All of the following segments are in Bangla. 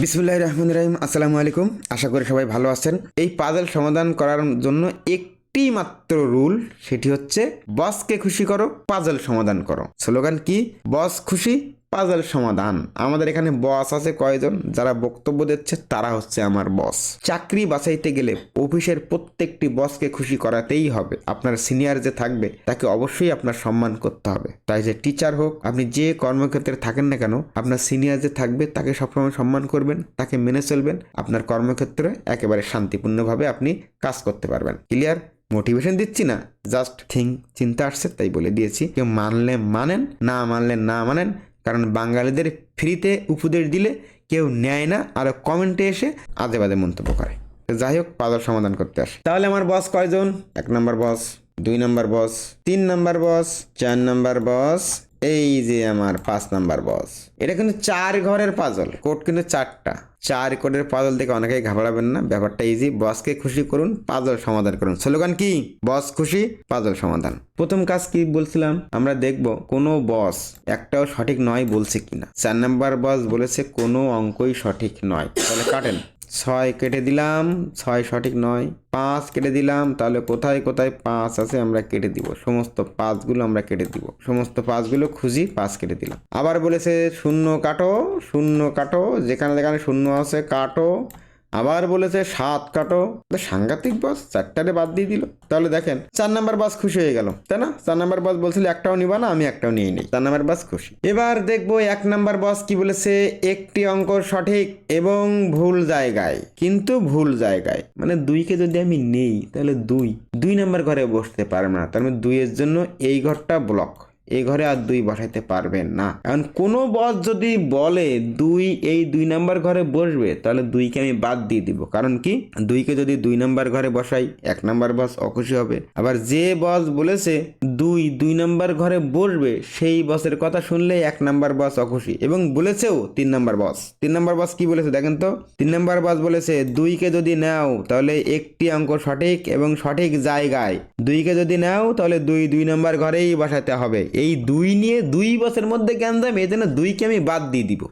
বিসমুল্লাহ রহমান রহিম, আসসালামু আলাইকুম। আশা করি সবাই ভালো আছেন। এই পাজল সমাধান করার জন্য একটি মাত্র রুল, সেটি হচ্ছে, বসকে খুশি করো, পাজল সমাধান করো। স্লোগান কি? বস খুশি পাজল সমাধান। আমাদের এখানে বস আছে কয়জন? যারা বক্তব্য দিচ্ছে, তারা হচ্ছে আমার বস চাকরি বাছাইতে গেলে অফিসের প্রত্যেকটি বসকে খুশি করাতেই হবে। আপনার সিনিয়র যে থাকবে, তাকে অবশ্যই আপনার সম্মান করতে হবে। তাই যে টিচার হোক, আপনি যে কর্মক্ষেত্রে থাকেন না কেন, আপনার সিনিয়র যে থাকবে, তাকে সবসময় সম্মান করবেন, তাকে মেনে চলবেন। আপনার কর্মক্ষেত্রে একেবারে শান্তিপূর্ণভাবে আপনি কাজ করতে পারবেন। ক্লিয়ার মোটিভেশন দিচ্ছি না। জাস্ট থিঙ্ক চিন্তা আসছে, তাই বলে দিয়েছি। কেউ মানলে মানেন, না মানলে না মানেন কারণ বাঙালিদের ফ্রিতে উপদেশ দিলে কেউ নেয় না, আর কমেন্টে এসে আজে বাদে মন্তব্য করে। যাই হোক পাদর সমাধান করতে আসে। তাহলে আমার বস কয়জন? এক নম্বর বস, দুই নম্বর বস, তিন নম্বর বস, চার নম্বর বস এই যে আমার পাঁচ নাম্বার বস এটা কিন্তু চার ঘরের পাজল কোড কিন্তু চারটা। চার কোডের পাজল দেখে অনেকেই ঘাবড়াবেন না, ব্যাপারটা ইজি বসকে খুশি করুন পাজল সমাধান করুন। স্লোগান কি? বস খুশি পাজল সমাধান। প্রথম কাজ কি বলছিলাম? আমরা দেখব কোনো বস একটাও সঠিক নয় বলছে কিনা। চার নাম্বার বস বলেছে কোনো অঙ্কই সঠিক নয়। তাহলে কাটেন। ছয় কেটে দিলাম, ছয় সঠিক নয়, পাঁচ কেটে দিলাম, তাহলে কোথায় কোথায় পাঁচ আছে আমরা কেটে দিব? সমস্ত পাঁচগুলো আমরা কেটে দিব। সমস্ত পাঁচগুলো খুঁজি, পাঁচ কেটে দিলাম। আবার বলেছে শূন্য কাটো শূন্য কাটো, যেখানে যেখানে শূন্য আছে কাটো আবার বলেছে সাত কাটো। সাংঘাতিক বাস, চারটারে বাদ দিয়ে দিল। তাহলে দেখেন, চার নাম্বার বাস খুশি হয়ে গেল, তাই না? চার নাম্বার বাস বলছিল, একটাও নিবা না, আমি একটাও নিয়ে নিই। চার নাম্বার বাস খুশি। এবার দেখব এক নাম্বার বাস কি বলেছে, একটি অঙ্ক সঠিক এবং ভুল জায়গায়। কিন্তু ভুল জায়গায় মানে দুইকে যদি আমি নেই, তাহলে দুই। দুই নাম্বার ঘরে বসতে পারবে না, তার মানে দুইয়ের জন্য এই ঘরটা ব্লক এই ঘরে আর দুই বসাইতে পারবেন না। এখন কোনো বস যদি বলে, দুই, এই দুই নাম্বার ঘরে বসবে, তাহলে দুইকে আমি বাদ দিয়ে দিব। কারণ কি? দুইকে যদি দুই নাম্বার ঘরে বসাই, এক নাম্বার বস অখুশি হবে। আবার যে বস বলেছে, দুই দুই নম্বর ঘরে বসবে সেই বসের কথা শুনলে এক নাম্বার বস অখুশি। এবং বলেছেও তিন নাম্বার বস। তিন নাম্বার বস কি বলেছে দেখেন তো? তিন নাম্বার বস বলেছে, দুইকে যদি নাও, তাহলে একটি অঙ্ক সঠিক এবং সঠিক জায়গায়। দুইকে যদি নাও, তাহলে দুই দুই নাম্বার ঘরেই বসাতে হবে। এই দুই নিয়ে দুই বছরের মধ্যে জ্ঞান দাম এই জন্য দুইকে আমি বাদ দিয়ে দিব।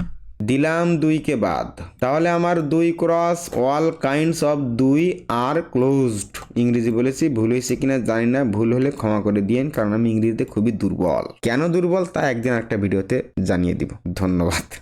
দিলাম দুইকে বাদ। তাহলে আমার দুই ক্রস, অল কাইন্ডস অফ দুই আর ক্লোজড। ইংরেজি বলেছি, ভুল হয়েছে কিনা জানি না, ভুল হলে ক্ষমা করে দিয়েন, কারণ আমি ইংরেজিতে খুবই দুর্বল। কেন দুর্বল তা একদিন একটা ভিডিওতে জানিয়ে দিব। ধন্যবাদ।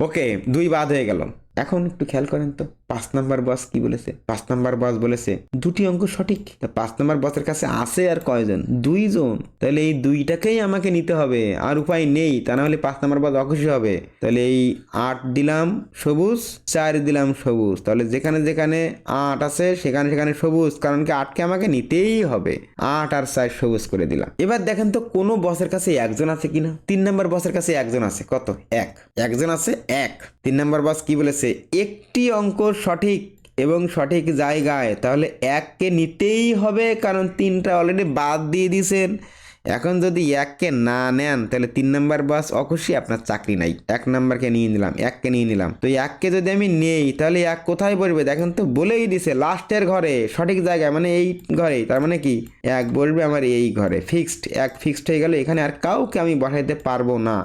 ওকে, দুই বাদ হয়ে গেল। এখন একটু খেয়াল করেন তো। পাঁচ নাম্বার বস কি বলেছে? পাঁচ নাম্বার বস বলেছে, দুটি অঙ্ক সঠিক। পাঁচ নাম্বার বসের কাছে আছে আর কয়জন? দুইজন। তাহলে এই দুইটাকেই আমাকে নিতে হবে, আর উপায় নেই, তা না হলে পাঁচ নাম্বার বস অখুশি হবে। তাহলে এই আট দিলাম সবুজ, চার দিলাম সবুজ। তাহলে যেখানে যেখানে আট আছে, সেখানে সেখানে সবুজ, কারণ কি আটকে আমাকে নিতেই হবে। আট আর চার সবুজ করে দিলাম। এবার দেখেন তো কোনো বসের কাছে একজন আছে কিনা? তিন নাম্বার বসের কাছে একজন আছে। কত? এক। একজন আছে? এক। তিন নাম্বার বস কি বলেছে? একটি অঙ্ক সঠিক এবং সঠিক জায়গায়, তাহলে এককে নিতেই হবে কারণ তিনটা অলরেডি বাদ দিয়ে দিয়েছেন এখন যদি এককে না নেন, তাহলে তিন নাম্বার বাস অখুশি, আপনার চাকরি নাই। এক নাম্বারকে নিয়ে নিলাম, এককে নিয়ে নিলাম। তো এককে যদি আমি নেই, তাহলে এক কোথায় বসবে দেখেন তো, বলেই দিছে, লাস্টের ঘরে, সঠিক জায়গায় মানে এই ঘরে, তার মানে কি? এক বলবে আমার এই ঘরে ফিক্সড এক ফিক্সড হয়ে গেল, এখানে আর কাউকে আমি বসাইতে পারব না।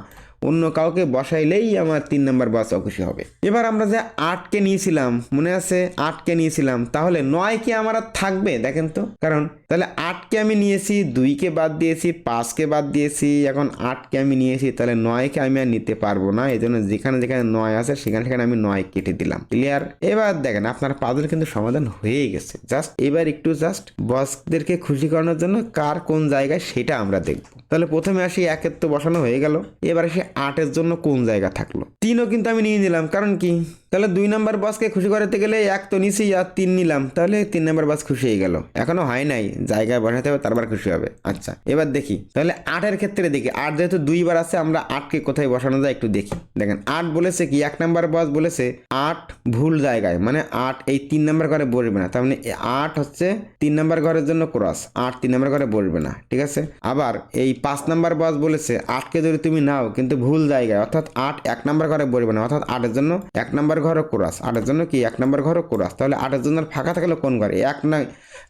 অন্য কাউকে বসাইলেই আমার তিন নাম্বার বাস অখুশি হবে। এবার আমরা যে আটকে নিয়েছিলাম, মনে আছে? আটকে নিয়েছিলাম, তাহলে নয় কি আমার আর থাকবে? দেখেন তো। কারণ তাহলে আটকে আমি নিয়েছি দুইকে বাদ দিয়েছি পাঁচকে বাদ দিয়েছি, এখন আটকে আমি নিয়েছি, তাহলে নয়কে আমি আর নিতে পারব না। এই জন্য যেখানে যেখানে নয় আছে, সেখানে সেখানে আমি নয় কেটে দিলাম। ক্লিয়ার এবার দেখেন, আপনার পাজল কিন্তু সমাধান হয়ে গেছে। জাস্ট এবার একটু জাস্ট বসদেরকে খুশি করানোর জন্য কার কোন জায়গায় সেটা আমরা দেখব। তাহলে প্রথমে আসি একের তো বসানো হয়ে গেল। এবার আসি আটের জন্য কোন জায়গা থাকল? তিনও কিন্তু আমি নিয়ে নিলাম, কারণ কি? তাহলে দুই নাম্বার বাসকে খুশি করাতে গেলে এক তো নিছি আর তিন নিলাম। তাহলে তিন নাম্বার বাস খুশি হয়ে গেল। এখনও হয় নাই, জায়গায় বসাতে হবে, তারপর খুশি হবে। আচ্ছা এবার দেখি। তাহলে আটের ক্ষেত্রে দেখি, আট যেহেতু দুইবার আছে, আমরা আটকে কোথায় বসানো যায় একটু দেখি। দেখেন, আট বলেছে কি, এক নাম্বার বাস বলেছে আট ভুল জায়গায় মানে আট এই তিন নাম্বার ঘরে বসবে না। তার মানে আট হচ্ছে তিন নাম্বার ঘরের জন্য ক্রস আট তিন নাম্বার ঘরে বসবে না, ঠিক আছে? আবার এই পাঁচ নাম্বার বাস বলেছে, আটকে যদি তুমি নাও, কিন্তু ভুল জায়গায়, অর্থাৎ আট এক নাম্বার ঘরে বসবে না, অর্থাৎ আটের জন্য এক নাম্বার ঘরও কোরাস আটের জন্য কি এক নাম্বার ঘরও কোরাস তাহলে আটের জন্য ফাঁকা থাকলে কোন ঘরে? এক না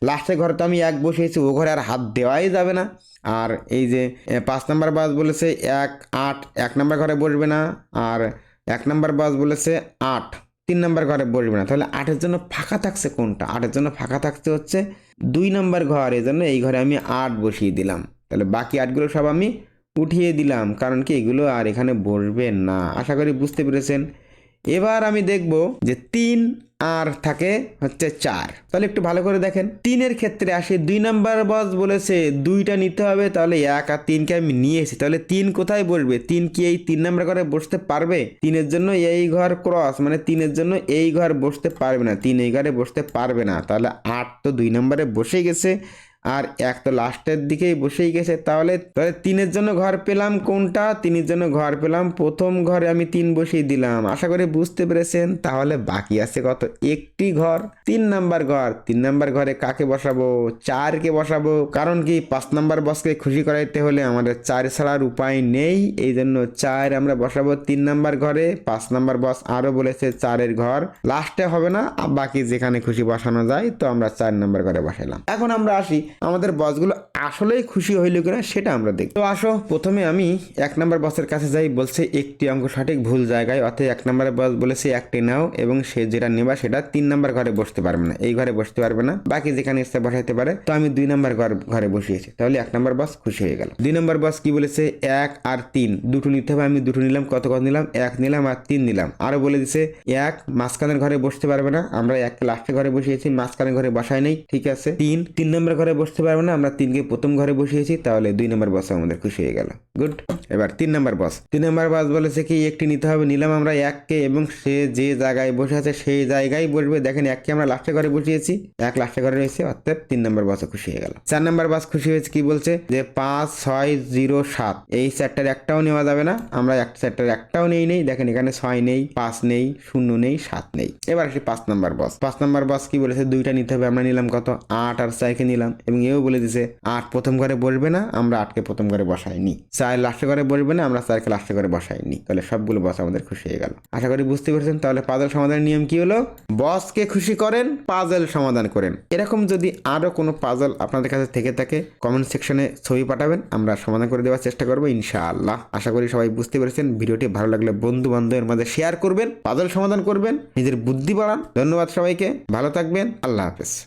লাস্টের ঘরে তো আমি এক বসিয়েছি, ও ঘরে আর হাত দেওয়াই যাবে না। আর এই যে পাঁচ নাম্বার বাস বলেছে, এক, আট এক নাম্বার ঘরে বসবে না, আর এক নাম্বার বাস বলেছে, আট তিন নাম্বার ঘরে বসবে না। তাহলে আটের জন্য ফাঁকা থাকছে কোনটা? আটের জন্য ফাঁকা থাকছে হচ্ছে দুই নাম্বার ঘর এই জন্য এই ঘরে আমি আট বসিয়ে দিলাম। তাহলে বাকি আটগুলো সব আমি উঠিয়ে দিলাম। কারণ কি এগুলো আর এখানে বসবে না। আশা করি বুঝতে পেরেছেন। এবার আমি দেখব যে তিন আর থাকে হচ্ছে চার। তাহলে একটু ভালো করে দেখেন। তিনের ক্ষেত্রে আসে দুই নাম্বার বস বলেছে, দুইটা নিতে হবে, তাহলে এক আর তিনকে আমি নিয়ে এসেছি। তাহলে তিন কোথায় বসবে? তিন কি এই তিন নাম্বার ঘরে বসতে পারবে? তিনের জন্য এই ঘর ক্রস মানে তিনের জন্য এই ঘর বসতে পারবে না। তিন এই ঘরে বসতে পারবে না। তাহলে আট তো দুই নাম্বারে বসে গেছে। আর এক তো লাস্টের দিকেই বসেই গেছে। তাহলে তাহলে তিনের জন্য ঘর পেলাম কোনটা? তিনের জন্য ঘর পেলাম। প্রথম ঘরে আমি তিন বসিয়ে দিলাম। আশা করি বুঝতে পেরেছেন। তাহলে বাকি আছে কত? একটি ঘর, তিন নাম্বার ঘর। তিন নাম্বার ঘরে কাকে বসাবো? চারকে বসাবো। কারণ কি? পাঁচ নাম্বার বসকে খুশি করাইতে হলে আমাদের চার ছাড়ার উপায় নেই। এই জন্য চার আমরা বসাবো তিন নাম্বার ঘরে। পাঁচ নাম্বার বস আরও বলেছে চারের ঘর। লাস্টে হবে না। বাকি যেখানে খুশি বসানো যায়, তো আমরা চার নাম্বার ঘরে বসাইলাম। এখন আমরা আসি আমাদের বসগুলো আসলেই খুশি হইল কিনা সেটা আমরা দেখব। তো আসো, প্রথমে আমি এক নাম্বার বসের কাছে যাই, বলছে একটি অঙ্ক সঠিক, ভুল জায়গায় অর্থাৎ এক নাম্বারের বস বলেছে একটি নাও, এবং সে যেটা নেবা সেটা তিন নাম্বার ঘরে বসতে পারবে না। এই ঘরে বসতে পারবে না, বাকি যেখানে ইচ্ছা বসাইতে পারে, তো আমি দুই নাম্বার ঘর, ঘরে বসিয়েছি। তাহলে এক নাম্বার বস খুশি হয়ে গেল। দুই নাম্বার বস কি বলেছে? এক আর তিন, দুটো নিতে হবে, আমি দুটো নিলাম, কত কত নিলাম? এক নিলাম আর তিন নিলাম। আরও বলে দিছে, এক মাঝখানের ঘরে বসতে পারবে না, আমরা এক লাস্টের ঘরে বসিয়েছি, মাঝখানের ঘরে বসাই নেই, ঠিক আছে? তিন তিন নম্বর ঘরে বসতে পারব না, আমরা তিনকে প্রথম ঘরে বসিয়েছি, তাহলে দুই নম্বর বস আমাদের খুশি হয়ে গেল। গুড এবার তিন নম্বর বস তিন নম্বর বস বলেছে কি, একটি নিতে হবে, নিলাম আমরা এককে এবং সে যে জায়গায় বসে আছে, সেই জায়গায় বসবে। দেখেন, এককে আমরা লাস্টের ঘরে বসিয়েছি, এক লাস্টের ঘরে রয়েছে, অর্থাৎ তিন নম্বর বসও খুশি হয়ে গেল। চার নম্বর বাস খুশি হয়েছে কি বলছে, যে পাঁচ, ছয়, জিরো, সাত। এই চারটার একটাও নেওয়া যাবে না, আমরা এক চারটার একটাও নেই নেই। দেখেন, এখানে ছয় নেই, পাঁচ নেই, শূন্য নেই, সাত নেই। এবার আসি পাঁচ নম্বর বস পাঁচ নম্বর বস কি বলেছে, দুইটা নিতে হবে, আমরা নিলাম কত? আট আর চারকে নিলাম। এবং এও বলে দিছে, আট প্রথম ঘরে বসবে না, আমরা আটকে প্রথম ঘরে বসাইনি। চার লাস্টে ঘরে বসবে না, আমরা চারকে লাস্টে ঘরে বসাইনি। তাহলে সবগুলো বস আমাদের খুশি হয়ে গেল। আশা করি বুঝতে পেরেছেন, তাহলে পাজল সমাধানের নিয়ম কি হলো? বসকে খুশি করেন পাজল সমাধান করেন। এরকম যদি আরও কোনো পাজল আপনাদের কাছে থেকে থাকে কমেন্ট সেকশনে ছবি পাঠাবেন, আমরা সমাধান করে দেওয়ার চেষ্টা করব ইনশাআল্লাহ। আশা করি সবাই বুঝতে পেরেছেন, ভিডিওটি ভালো লাগলে বন্ধু বান্ধবের মাঝে শেয়ার করবেন পাজল সমাধান করবেন, নিজের বুদ্ধি বাড়ান। ধন্যবাদ সবাইকে, ভালো থাকবেন, আল্লাহ হাফেজ।